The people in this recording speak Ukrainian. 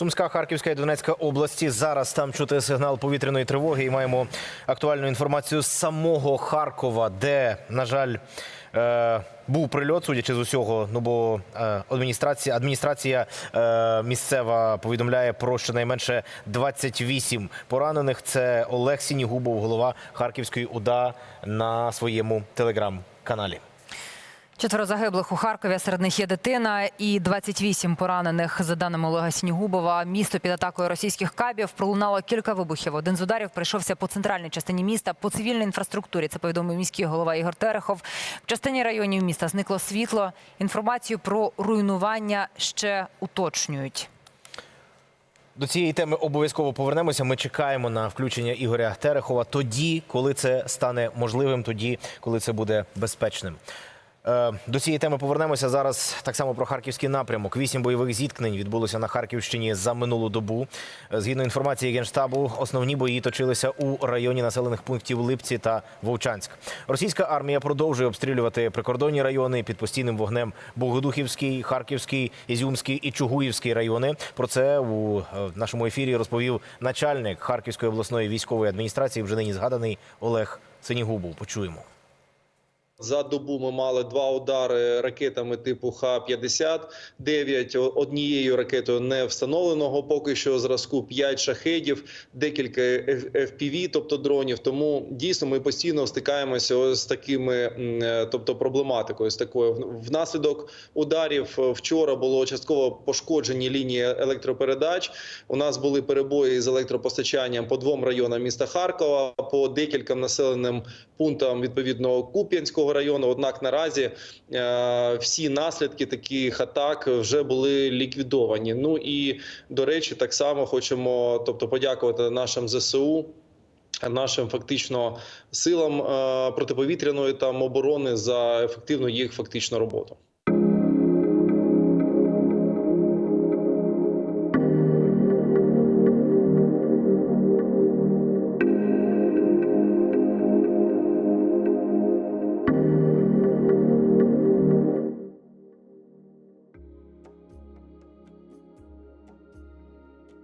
Сумська, Харківська і Донецька області. Зараз там чути сигнал повітряної тривоги. І маємо актуальну інформацію з самого Харкова, де, на жаль, е, був прильот, судячи з усього. Ну бо е, адміністрація, адміністрація е, місцева повідомляє про щонайменше 28 поранених. Це Олег Сінігубов, голова Харківської ОДА на своєму телеграм-каналі. Четверо загиблих у Харкові. Серед них є дитина і 28 поранених. За даними Олега Снігубова, місто під атакою російських кабів пролунало кілька вибухів. Один з ударів прийшовся по центральній частині міста, по цивільній інфраструктурі. Це повідомив міський голова Ігор Терехов. В частині районів міста зникло світло. Інформацію про руйнування ще уточнюють. До цієї теми обов'язково повернемося. Ми чекаємо на включення Ігоря Терехова тоді, коли це стане можливим, тоді, коли це буде безпечним. Е, До цієї теми повернемося зараз. Так само про харківський напрямок. Вісім бойових зіткнень відбулося на Харківщині за минулу добу. Е, Згідно інформації генштабу, основні бої точилися у районі населених пунктів Липці та Вовчанськ. Російська армія продовжує обстрілювати прикордонні райони під постійним вогнем Богодухівський, Харківський, Ізюмський і Чугуївський райони. Про це у е, нашому ефірі розповів начальник Харківської обласної військової адміністрації, вже нині згаданий Олег Синігубов. Почуємо. За добу ми мали два удари ракетами типу Х-59, однією ракетою не встановленого поки що зразку 5 шахедів, декілька FPV, тобто дронів. Тому дійсно ми постійно стикаємося з такими, е, тобто проблематикою. З такою внаслідок ударів е, вчора було частково пошкоджені лінії електропередач. У нас були перебої з електропостачанням по двом районам міста Харкова, по декільком населеним пунктам відповідно Куп'янського району. Однак наразі е, всі наслідки таких атак вже були ліквідовані. Ну і до речі, так само хочемо, тобто, подякувати нашим ЗСУ. Нашим фактично силам е, протиповітряної там оборони за ефективну їх фактично роботу.